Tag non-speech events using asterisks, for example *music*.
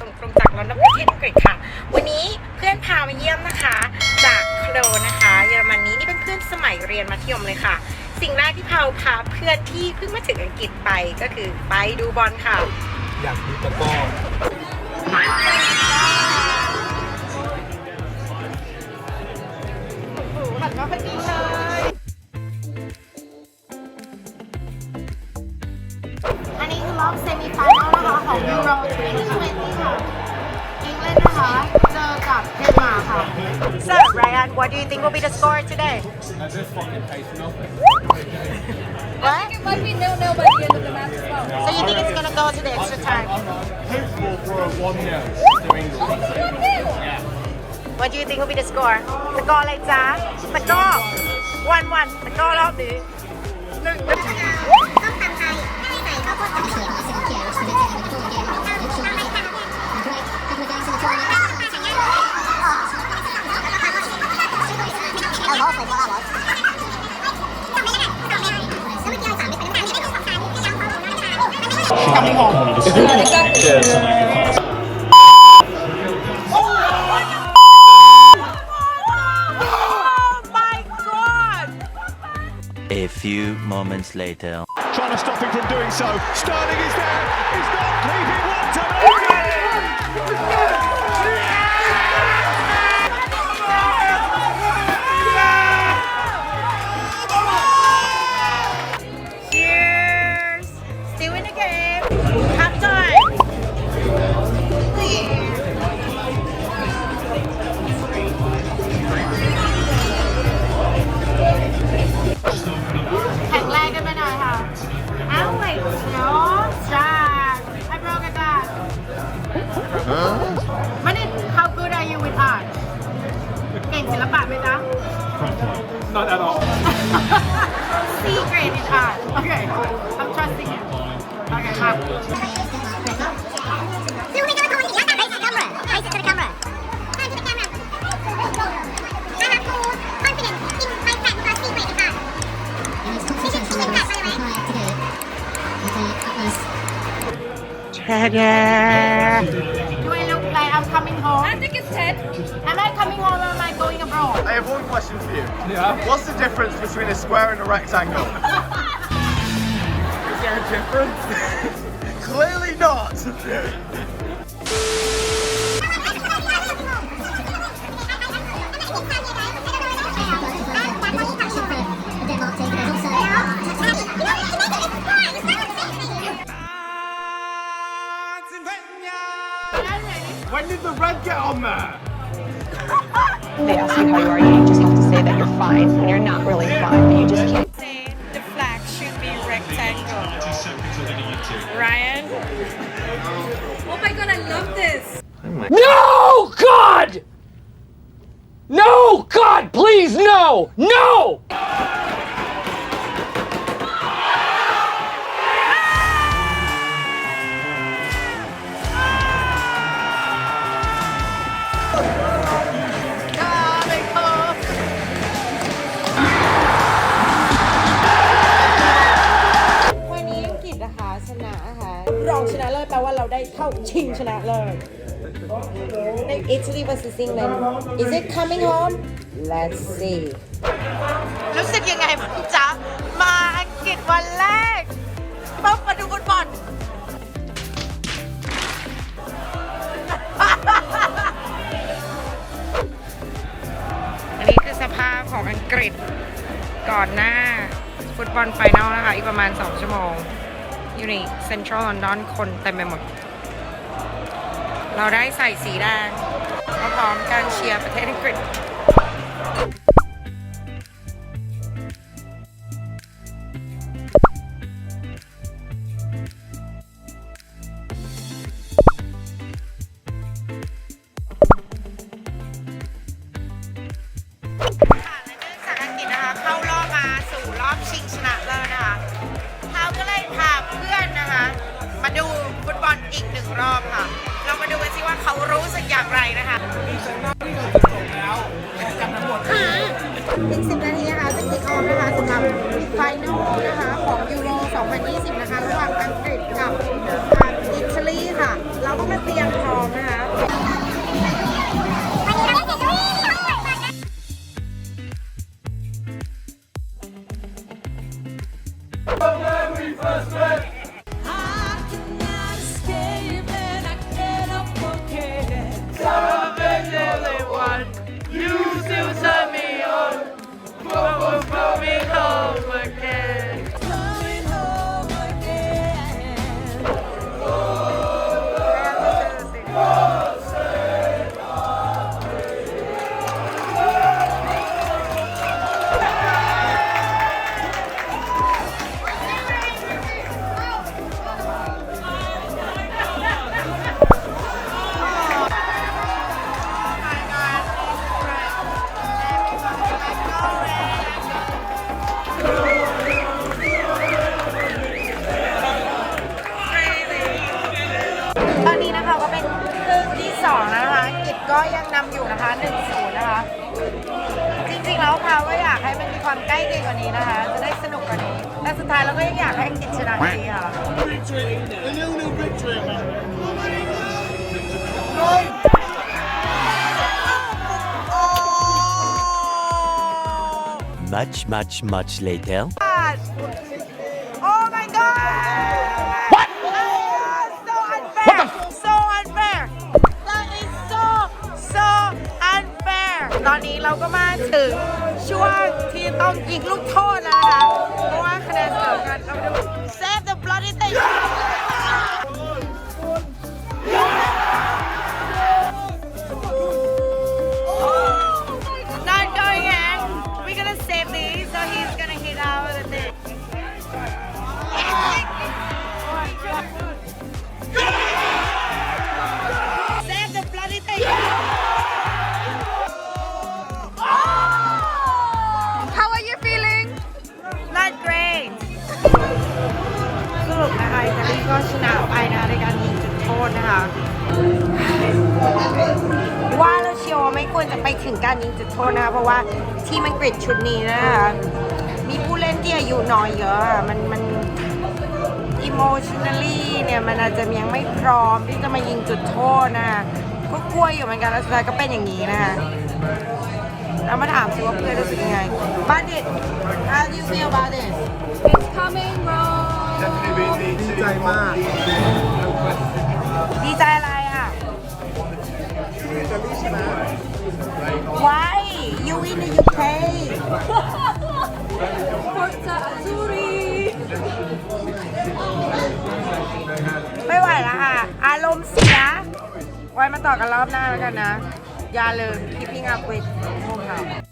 ส่งตรงจากลอนดอนประเทศอังกฤษค่ะ วันนี้เพื่อนพามาเยี่ยมนะคะ จากโครนะคะ เยอรมนีนี่เป็นเพื่อนสมัยเรียนมัธยมเลยค่ะ สิ่งแรกที่พาพาเพื่อนที่เพิ่งมาถึงอังกฤษไปก็คือไปดูบอลค่ะ อยากดูตะกร้อ what do you think will be the score today Now this fucking tastes nothing. What It might be nil-nil by the end of the match as well. So you think it's gonna go to the extra time Hopeful for a 1 0 to England. Yeah. What do you think will be the score สกอร์อะไรจ๊ะสกอร์วันวันสกอร์รอบนี้หนึ่ง ต้มตำไทยไม่ใส่ข้าวโพดกับเขียวสกุลเขียวสกุลเขียว ไม่ A few moments later. trying to stop him from doing so. Sterling is there. He's not keeping Watson. Cheers way Do I look like I'm coming home I think it's 10. Am I coming home or am I going abroad I have one question for you. Yeah. What's the difference between a square and a rectangle? *laughs* Is there a difference? *laughs* Clearly not. When did the red get on there? they ask you how you are, you just have to say that you're fine when you're not really fine, but you just can't. Ryan Oh my god, I love this. Oh no! God! No! God, please, no! No! รองชนะเลิศแปลว่าเราได้เข้าชิงชนะเลิศใน Italy vs England is it coming home let's see รู้สึกยังไงบ้างจ๊ะ มาอังกฤษวันแรกต้องมาดูฟุตบอลอันนี้คือสภาพของอังกฤษก่อนหน้า ฟุตบอลไฟนอลนะคะ อีกประมาณ 2 ชั่วโมง อยู่ในเซ็นทรัลลอนดอนคนเต็มไปหมด เราได้ใส่สีแดงก็พร้อมการเชียร์ประเทศอังกฤษ อลอีกหนึ่งรอบค่ะ เรามาดูกันสิว่าเขารู้สึกอย่างไรนะคะ อีกสิบนาทีนะคะจะคิกออฟนะคะสำหรับไฟนอลนะคะ ของยูโร 2020 นะคะ ระหว่างอังกฤษกับอ่าอิตาลีค่ะ เราต้องมาเตียงพร้อมนะคะวันนี้ เราได้เสร็จแล้วตอนนี้นะคะก็เป็นครึ่งที่สองแล้วนะคะ กิจก็ยังนำอยู่นะคะ1นศูนย์นะคะ จริงๆแล้วพาวก็อยากให้มันมีความใกล้เคียงกว่านี้นะคะ จะได้สนุกกว่านี้ แต่สุดท้ายเราก็ยังอยากให้กิจชนะดีค่ะ A little, little victory, man. Much, much, much later. Oh ตอนนี้เราก็มาถึงช่วงที่ต้องยิงลูกโทษแล้วนะคะเพราะว่าคะแนนเสมอกันเรามาดู Save the bloody thing! ถึงการยิงจุดโทษนะคะเพราะว่าทีมอังกฤษชุดนี้นะคะมีผู้เล่นที่อายุน้อยเยอะอะมันมัน emotionally เนี่ยมันอาจจะยังไม่พร้อมที่จะมายิงจุดโทษนะคะก็กลัวอยู่เหมือนกันแล้วสุดท้ายก็เป็นอย่างนี้นะคะเรามาถามสิว่าเพื่อนรู้สึกยังไง Bandit how do you feel about this It's coming, bro. ดีใจมากดีใจอะไรอะ Why you in the UK Forza Azzurri. ไม่ไหวแล้วค่ะ อารมณ์เสีย ไว้มาต่อกันรอบหน้าแล้วกันนะ อย่าลืม keeping up with home house